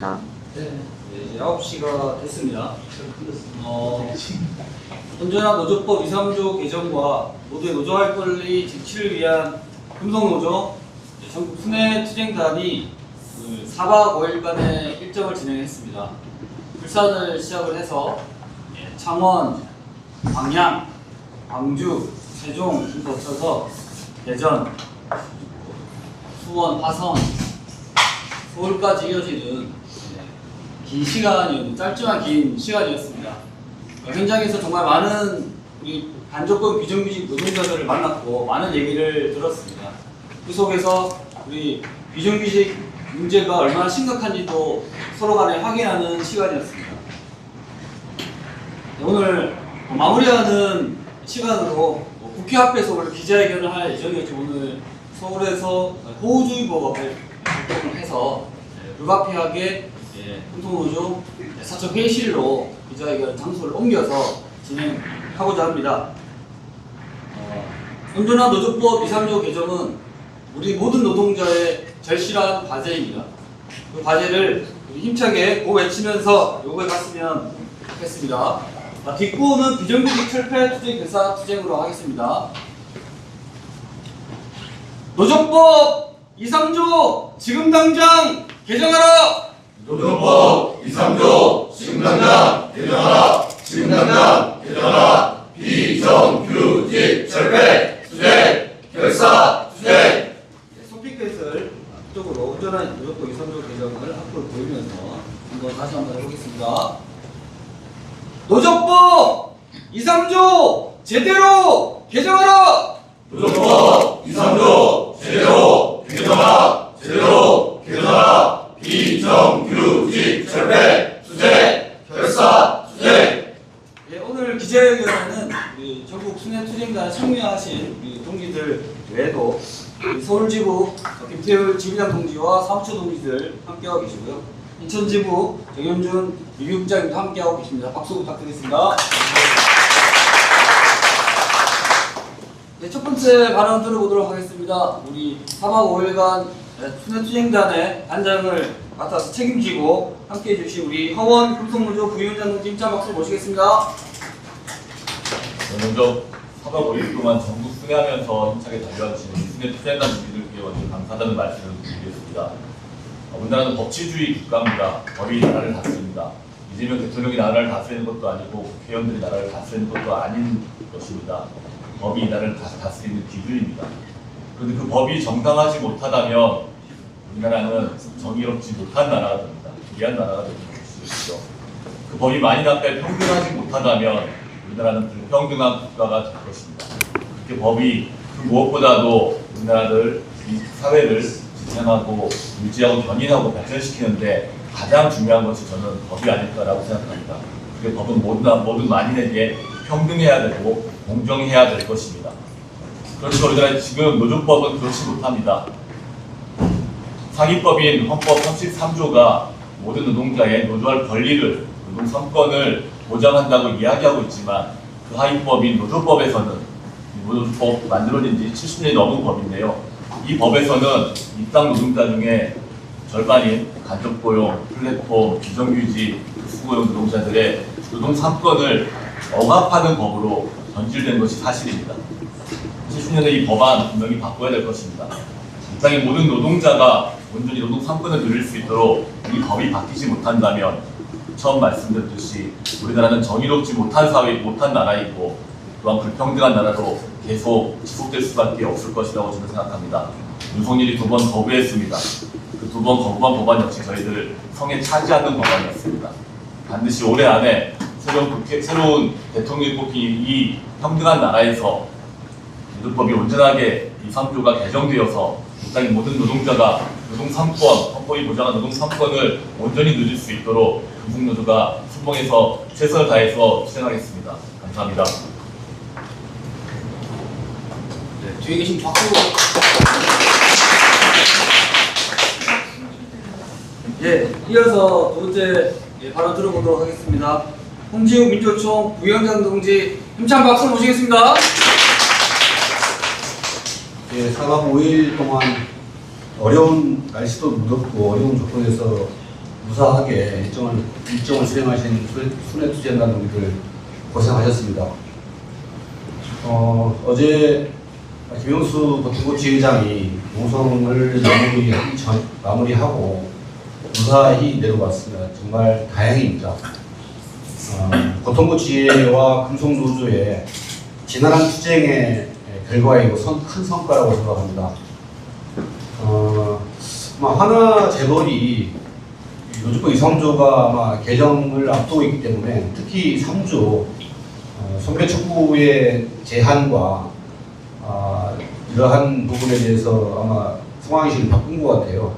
자, 네, 이제 9시가 됐습니다. 어, 언제나 노조법 2, 3조 개정과 노조의 노조할 권리 쟁취를 위한 금속노조 이제 전국 순회 투쟁단이 그 4박 5일간의 일정을 진행했습니다. 불산을 시작을 해서 예, 창원, 광양, 광주, 세종 을 거쳐서 대전, 수원, 화성, 서울까지 이어지는 네, 긴 시간이 짧지만 긴 시간이었습니다. 어, 현장에서 정말 많은 우리 반조건 비정규직 노동자들을 만났고 많은 얘기를 들었습니다. 그 속에서 우리 비정규직 문제가 얼마나 심각한지도 서로 간에 확인하는 시간이었습니다. 네, 오늘 마무리하는 시간으로 뭐 국회 앞에서 원래 기자회견을 할 예정이었지만 오늘 서울에서 호우주의보가 발동을 해서 예, 불가피하게 예, 금통노조 사적 회의실로 기자회견 장소를 옮겨서 진행하고자 합니다. 어, 운전화 노조법 2, 3조 개정은 우리 모든 노동자의 절실한 과제입니다. 그 과제를 힘차게 고 외치면서 요구해 갔으면 좋겠습니다. 아, 뒷구는 비정규직 철폐 투쟁 대사 투쟁으로 하겠습니다. 노조법 2, 3조 지금 당장 개정하라! 노조법 2, 3조 지금 당장 개정하라 당장 개정하라 비정규직 철폐 투쟁 결사 투쟁 네, 손피켓을 앞쪽으로 운전한 노조법 2, 3조 개정을 앞으로 보이면서 한번 다시 한번 해보겠습니다. 노조법 2, 3조 제대로 개정하라! 노조법 2, 3조 제대로 개정하라 제대로 개정하라 비정규직 철폐 투쟁 결사 투쟁 예, 오늘 기자회견에는 우리 투쟁단에 참여하신 동지들 외에도 서울지부 김태율 지부장 동지와 사무처 동지들 함께하고 계시고요. 인천지부 정현준 유기국장님도 함께하고 계십니다. 박수 부탁드리겠습니다. 네, 첫 번째 발언 들어보도록 하겠습니다. 우리 3박 5일간 순회 투쟁단의 단장을 맡아서 책임지고 함께 해 주신 우리 허원 금속노조 부위원장 동지 힘찬 박수 모시겠습니다. 먼저 4박 5일 동안 전국 순회하면서 힘차게 달려와주신 우리 순회 투쟁단 분들께 먼저 감사하다는 말씀을 드리겠습니다. 어, 우리나라는 법치주의 국가입니다. 법이 나라를 다스립니다. 이재명 대통령이 나라를 다스리는 것도 아니고 국회의원들이 나라를 다스리는 것도 아닌 것입니다. 법이 이 나라를 다- 다스리는 기준입니다. 그런데 그 법이 정당하지 못하다면 우리나라는 정의롭지 못한 나라가 됩니다. 불리한 나라가 되는 것이죠. 그 법이 만약에 평등하지 못하다면 우리나라는 불평등한 국가가 될 것입니다. 그렇게 법이 그 무엇보다도 우리나라를 이 사회를 지탱하고 유지하고 견인하고 발전시키는데 가장 중요한 것이 저는 법이 아닐까라고 생각합니다. 그게 법은 모든 모든 만인에게 평등해야 되고 공정해야 될 것입니다. 그렇지만 우리나라 지금 노조법은 그렇지 못합니다. 상위법인 헌법 33조가 모든 노동자의 노조할 권리를 노동 삼권을 보장한다고 이야기하고 있지만 그 하위법인 노조법에서는 이 노조법 만들어진 지 70년이 넘은 법인데요. 이 법에서는 입당 노동자 중에 절반인 간접고용, 플랫폼, 비정규직, 수고용 노동자들의 노동 삼권을 억압하는 법으로 변질된 것이 사실입니다. 70년에 이 법안 분명히 바꿔야 될 것입니다. 이 땅의 모든 노동자가 온전히 노동 삼권을 누릴 수 있도록 이 법이 바뀌지 못한다면 처음 말씀드렸듯이 우리나라는 정의롭지 못한 사회, 못한 나라이고 또한 불평등한 나라로 계속 지속될 수밖에 없을 것이라고 저는 생각합니다. 윤석열이 두 번 거부했습니다. 그 두 번 거부한 법안 역시 저희들 성에 차지 않는 법안이었습니다. 반드시 올해 안에 새로운 국회, 새로운 대통령이 뽑힌 이 평등한 나라에서 노조법이 온전하게 이 3조가 개정되어서 이 땅의 모든 노동자가 노동 3권, 헌법이 보장한 노동 3권을 온전히 누릴 수 있도록 금속노조가 수봉에서 최선을 다해서 실행하겠습니다. 감사합니다. 네, 뒤에 계신 박수. 예, 이어서 두 번째 예, 발언 들어보도록 하겠습니다. 홍지우 민주총 부위원장 동지 힘찬 박수 모시겠습니다. 예, 4박 5일 동안 어려운 날씨도 무덥고 어려운 조건에서 무사하게 일정을, 일정을 수행하신 순회투쟁단 동기들 고생하셨습니다. 어, 어제 김영수 고등부 지회장이 농성을 마무리, 전, 마무리하고 무사히 내려왔습니다. 정말 다행입니다. 어, 고통부 지회와 금속노조의 지난한 투쟁의 결과이고 선- 큰 성과라고 생각합니다. 어, 하나 재벌이 노조법 2, 3조가 아마 개정을 앞두고 있기 때문에 특히 3조 어, 선배 촉구의 제한과 아, 이러한 부분에 대해서 아마 상황이 바꾼 것 같아요.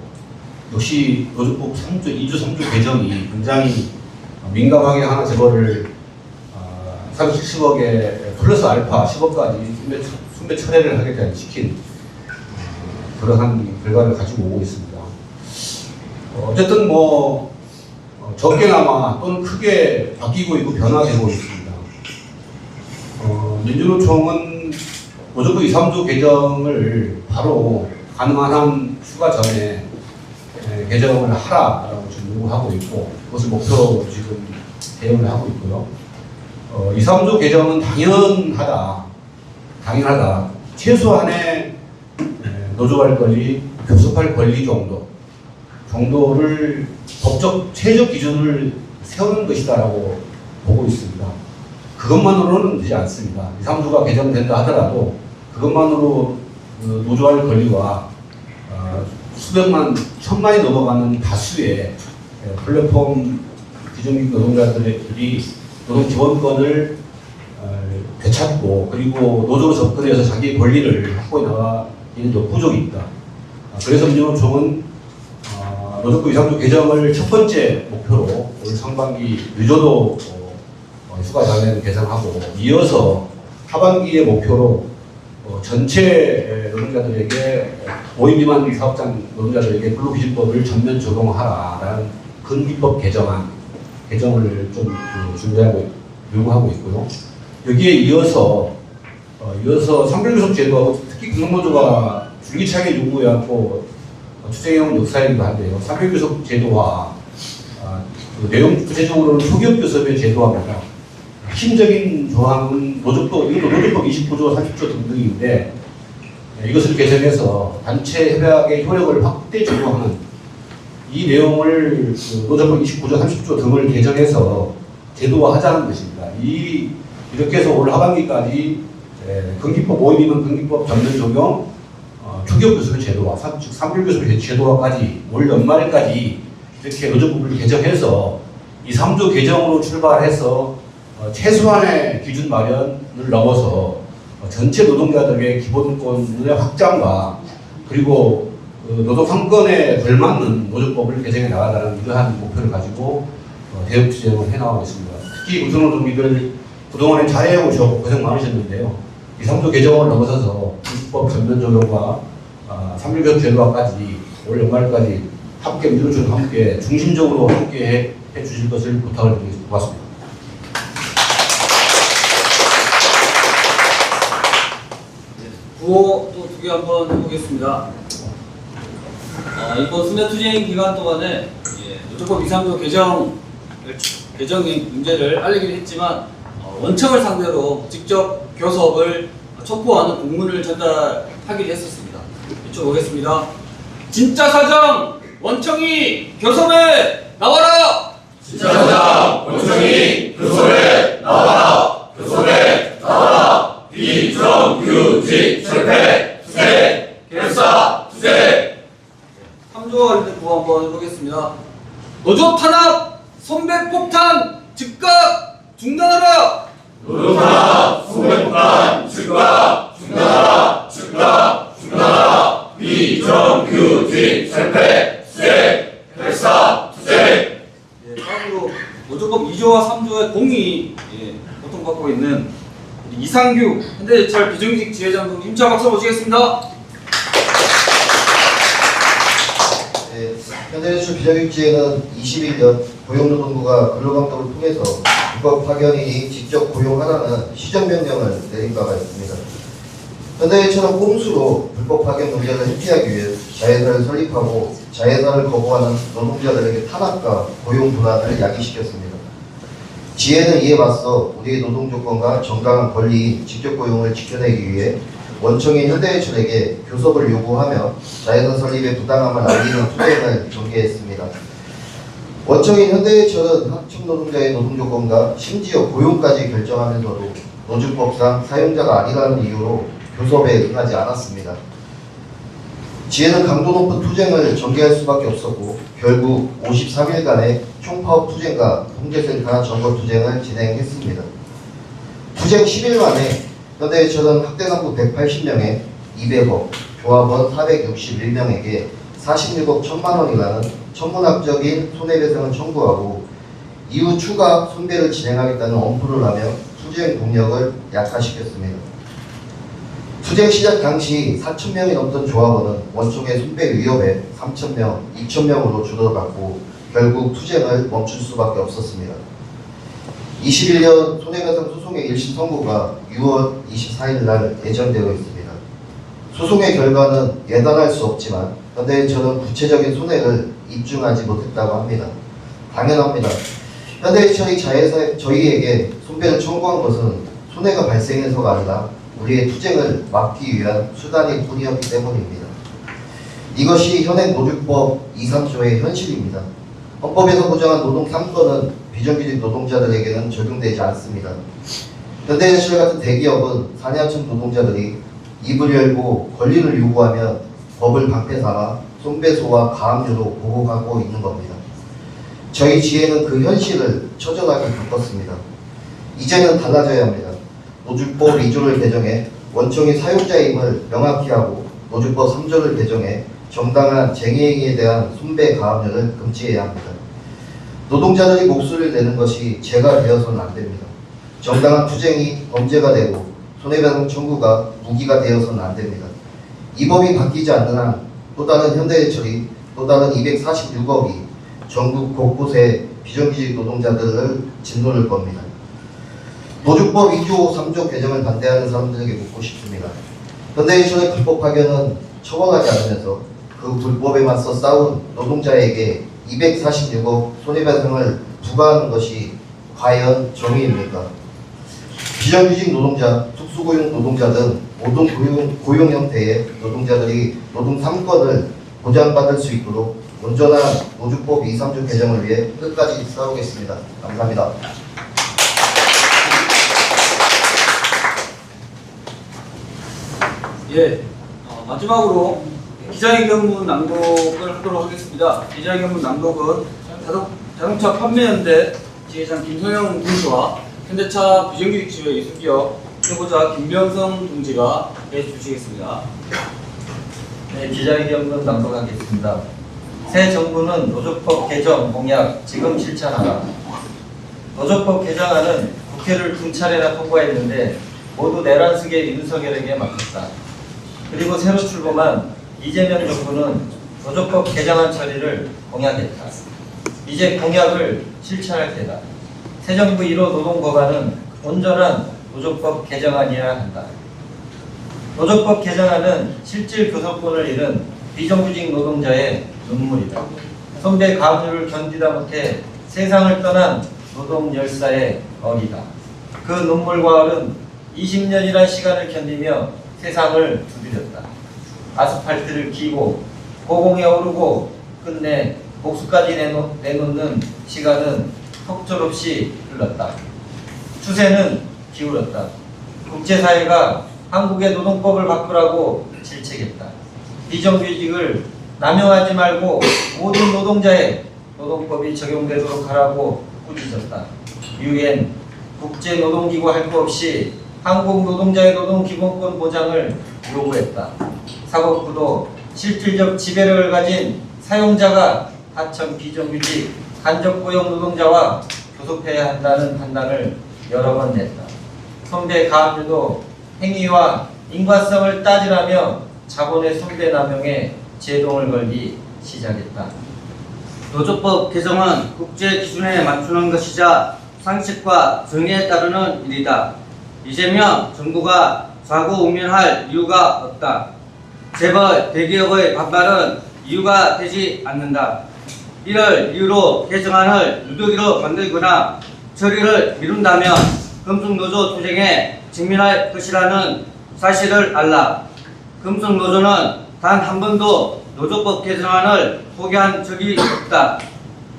역시 노조법 3조, 2조, 3조 개정이 굉장히 민감하게 하나 재벌을 아, 370억에 플러스 알파 10억까지 순배, 순배 철회를 하게 된 시킨 어, 그러한 결과를 가지고 오고 있습니다. 어, 어쨌든 뭐 어, 적게나마 또는 크게 바뀌고 있고 변화되고 있습니다. 어, 민주노총은 노조법 2, 3조 개정을 바로 가능한 한 휴가 전에 에, 개정을 하라라고 지금 요구하고 있고 그것을 목표로 지금 대응을 하고 있고요. 어, 2, 3조 개정은 당연하다. 당연하다. 최소한의 에, 노조할 권리, 교섭할 권리 정도 정도를 법적 최적 기준을 세우는 것이다라고 보고 있습니다. 그것만으로는 되지 않습니다. 2, 3조가 개정된다 하더라도 그것만으로 그 노조할 권리와 어, 수백만, 천만이 넘어가는 다수의 에, 플랫폼 비정규직 노동자들이 노동 기본권을 어, 되찾고 그리고 노조로 접근해서 자기의 권리를 확보해 나가기는 좀 부족이 있다. 아, 그래서 민주노총은 어, 2, 3조 개정을 첫 번째 목표로 올 상반기 늦어도 어, 어, 휴가 전에는 개정하고 이어서 하반기의 목표로 어, 전체 에, 노동자들에게 5인 미만 사업장 노동자들에게 근로기준법을 전면 적용하라라는 근기법 개정안 개정을 좀 그, 준비하고 요구하고 있고요. 여기에 이어서 어, 이어서 상별교섭 제도하고 특히 근로노조가 줄기차게 요구해왔고 어, 투쟁해온 역사이기도 한데요. 상별교섭 제도와 아, 그 내용 구체적으로는 소기업교섭의 제도화입니다. 핵심적인 조항은 노조법, 이것도 노조법 29조, 30조 등등인데 네, 이것을 개정해서 단체 협약의 효력을 확대 적용하는 이 내용을 그 노조법 29조, 30조 등을 개정해서 제도화하자는 것입니다. 이 이렇게 해서 올 하반기까지 에, 근기법 5인이면 근기법 전면 적용, 어, 제도화, 삼- 즉 삼별 교섭의 제도화까지 올 연말까지 이렇게 노조법을 개정해서 이 3조 개정으로 출발해서 어, 최소한의 기준 마련을 넘어서 어, 전체 노동자들의 기본권의 확장과 그리고 그 노동 상권에 걸맞는 노조법을 개정해 나가다는 이러한 목표를 가지고 어, 대응 투쟁을 해나가고 있습니다. 특히 우선노동비들 그동안에 잘해 오셨고 고생 많으셨는데요. 이 3조 개정을 넘어서서 불법 전면 적용과 아, 3.1경 제도화까지 올 연말까지 함께 민주노총 함께 중심적으로 함께 해, 해 주실 것을 부탁을 드리겠습니다. 고맙습니다. 구호 또 두 개 한번 해보겠습니다. 어, 이번 순회투쟁 기간 동안에 예, 노조법 2, 3조 개정 개정의 문제를 알리긴 했지만 어, 원청을 상대로 직접 교섭을 촉구하는 공문을 전달하기로 했었습니다. 이쪽 오겠습니다. 진짜 사정 원청이 교섭에 나와라. 진짜 사장 원청이 교섭에 나와라 교섭에 나와라 비정규직 철폐 투쟁 결사 투쟁 3조와 관련된 구호 한번 해보겠습니다. 노조 탄압, 선배 폭탄, 즉각 중단하라! 노동탄압 소매폭탄 즉각 중단하라 즉각 중단하라 비정규직 철폐 투쟁 결사 투쟁 예, 다음으로 노조법 2조와 3조의 공이 예, 고통받고 있는 우리 이상규 현대제철 비정규직 지회장 등 힘차 박수 모시겠습니다. 네, 현대제철 비정규직지회는 21년 고용노동부가 근로감독을 통해서 불법 파견인이 직접 고용하라는 시정명령을 내린 바가 있습니다. 현대제철은 꼼수로 불법 파견 문제를 해피하기 위해 자회사를 설립하고 자회사를 거부하는 노동자들에게 탄압과 고용 불안을 야기시켰습니다. 지혜는 이에 맞서 우리의 노동 조건과 정당한 권리인 직접 고용을 지켜내기 위해 원청인 현대해철에게 교섭을 요구하며 자회사 설립의 부당함을 알리는 투쟁을 전개했습니다. 원청인 현대해철은 하청 노동자의 노동 조건과 심지어 고용까지 결정하면서도 노조법상 사용자가 아니라는 이유로 교섭에 응하지 않았습니다. 지혜는 강도 높은 투쟁을 전개할 수밖에 없었고 결국 53일간의 총파업 투쟁과 통제센터 점거 투쟁을 진행했습니다. 투쟁 10일 만에 현대해철은 학대 간부 180명에 200억, 조합원 461명에게 46억 1천만 원이라는 천문학적인 손해배상을 청구하고 이후 추가 손배를 진행하겠다는 엄포를 하며 투쟁 동력을 약화시켰습니다. 투쟁 시작 당시 4천 명이 넘던 조합원은 원총의 손배 위협에 3천 명, 2천 명으로 줄어들었고 결국 투쟁을 멈출 수밖에 없었습니다. 21년 손해배상 소송의 1심 선고가 6월 24일 날 예정되어 있습니다. 소송의 결과는 예단할 수 없지만 현대인처럼 구체적인 손해를 입증하지 못했다고 합니다. 당연합니다. 현대인처이 자회사 저희에게 손배를 청구한 것은 손해가 발생해서가 아니라 우리의 투쟁을 막기 위한 수단일 뿐이었기 때문입니다. 이것이 현행 노조법 2, 3조의 현실입니다. 헌법에서 보장한 노동 3권은 비정규직 노동자들에게는 적용되지 않습니다. 현대해실 같은 대기업은 사내하청 노동자들이 입을 열고 권리를 요구하면 법을 방패 삼아 손배소와 가압류로 보복하고 있는 겁니다. 저희 지혜는 그 현실을 처절하게 겪었습니다. 이제는 달라져야 합니다. 노주법 2조를 개정해 원청이 사용자임을 명확히 하고 노주법 3조를 개정해 정당한 쟁의행위에 대한 손배 가압류를 금지해야 합니다. 노동자들이 목소리를 내는 것이 죄가 되어서는 안 됩니다. 정당한 투쟁이 범죄가 되고 손해배상 청구가 무기가 되어서는 안 됩니다. 이 법이 바뀌지 않는 한 또 다른 현대해철이 또 다른 246억이 전국 곳곳에 비정규직 노동자들을 짓누를 겁니다. 노조법 2조 3조 개정을 반대하는 사람들에게 묻고 싶습니다. 현대해철의 불법 파견은 처벌하지 않으면서 그 불법에 맞서 싸운 노동자에게 246억 손해배상을 부과하는 것이 과연 정의입니까? 비정규직 노동자, 특수고용 노동자 등 모든 고용, 고용 형태의 노동자들이 노동 3권을 보장받을 수 있도록 온전한 노조법 2, 3조 개정을 위해 끝까지 싸우겠습니다. 감사합니다. 예, 어, 마지막으로 기자회견문 낭독을 하도록 하겠습니다. 기자회견문 낭독은 자동, 자동차 판매연대 지회장 김성영 군수와 현대차 비정규직 지회 이수기업 후보자 김병성 동지가 해주시겠습니다. 네, 기자회견문 낭독하겠습니다. 새 정부는 노조법 개정 공약 지금 실천하라. 노조법 개정안은 국회를 두 차례나 통과했는데 모두 내란숙의 윤석열에게 맡겼다. 그리고 새로 출범한 이재명 정부는 노조법 개정안 처리를 공약했다. 이제 공약을 실천할 때다. 새 정부 1호 노동법안은 온전한 노조법 개정안이어야 한다. 노조법 개정안은 실질 교섭권을 잃은 비정규직 노동자의 눈물이다. 선배 가압류를 견디다 못해 세상을 떠난 노동 열사의 어리다. 그 눈물과 얼은 20년이란 시간을 견디며 세상을 두드렸다. 아스팔트를 기고 고공에 오르고 끝내 복수까지 내놓, 내놓는 시간은 속절없이 흘렀다. 추세는 기울었다. 국제사회가 한국의 노동법을 바꾸라고 질책했다. 비정규직을 남용하지 말고 모든 노동자의 노동법이 적용되도록 하라고 꾸짖었다. 유엔 국제노동기구 할거 없이 한국 노동자의 노동기본권 보장을 요구했다. 사법부도 실질적 지배력을 가진 사용자가 하청 비정규직 간접고용 노동자와 교섭해야 한다는 판단을 여러 번 냈다. 선배 가압류도 행위와 인과성을 따지라며 자본의 손배 남용에 제동을 걸기 시작했다. 노조법 개정은 국제 기준에 맞추는 것이자 상식과 정의에 따르는 일이다. 이재명 정부가 좌고우면할 이유가 없다. 재벌 대기업의 반발은 이유가 되지 않는다. 이를 이유로 개정안을 누더기로 만들거나 처리를 미룬다면 금속노조 투쟁에 직면할 것이라는 사실을 알라. 금속노조는 단 한 번도 노조법 개정안을 포기한 적이 없다.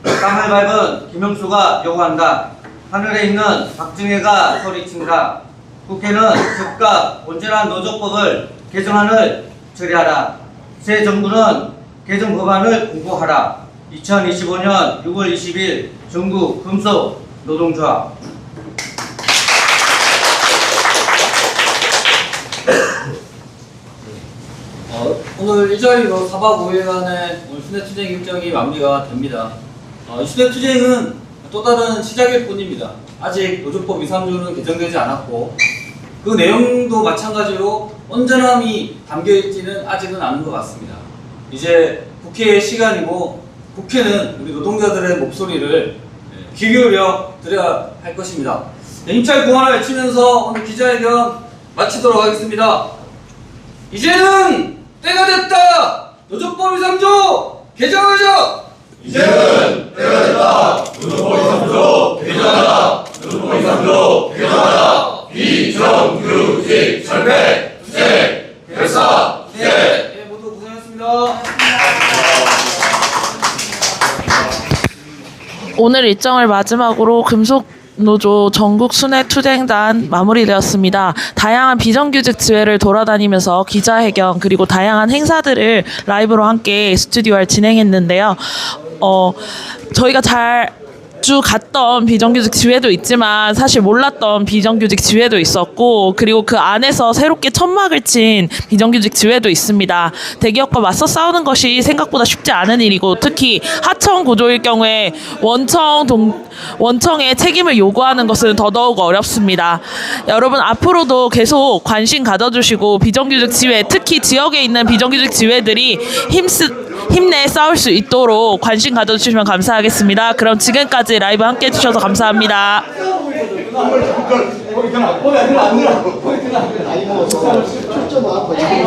땅을 밟은 김영수가 요구한다. 하늘에 있는 박정혜가 소리친다. 국회는 즉각 온전한 노조법을 개정안을 처리하라. 새 정부는 개정 법안을 공고하라. 2025년 6월 20일 전국 금속 노동조합 어, 오늘 일자리로 4박 5일간의 오늘 순회 투쟁 일정이 마무리가 됩니다. 어, 이 순회 투쟁은 또 다른 시작일 뿐입니다. 아직 노조법 2, 3조는 개정되지 않았고 그 내용도 마찬가지로 온전함이 담겨 있지는 아직은 않은 것 같습니다. 이제 국회의 시간이고 국회는 우리 노동자들의 목소리를 예, 귀 기울여 드려야 할 것입니다. 네, 힘차게 공헌을 외치면서 오늘 기자회견 마치도록 하겠습니다. 이제는 때가 됐다. 노조법 2, 3조 개정하자. 이제는 때가 됐다. 노조법 2, 3조 개정하라. 노조법 2, 3조 개정하라. 비정규직 철폐 투쟁 결사 투쟁 네, 모두 고생하셨습니다. 오늘 일정을 마지막으로 금속 노조 전국 순회 투쟁단 마무리되었습니다. 다양한 비정규직 지회를 돌아다니면서 기자회견 그리고 다양한 행사들을 라이브로 함께 스튜디오를 진행했는데요. 어, 저희가 잘 주 갔던 비정규직 지회도 있지만 사실 몰랐던 비정규직 지회도 있었고 그리고 그 안에서 새롭게 천막을 친 비정규직 지회도 있습니다. 대기업과 맞서 싸우는 것이 생각보다 쉽지 않은 일이고 특히 하청 구조일 경우에 원청 동 원청의 책임을 요구하는 것은 더더욱 어렵습니다. 여러분 앞으로도 계속 관심 가져주시고 비정규직 지회 특히 지역에 있는 비정규직 지회들이 힘쓰 힘내 싸울 수 있도록 관심 가져주시면 감사하겠습니다. 그럼 지금까지 라이브 함께 해주셔서 감사합니다. 앞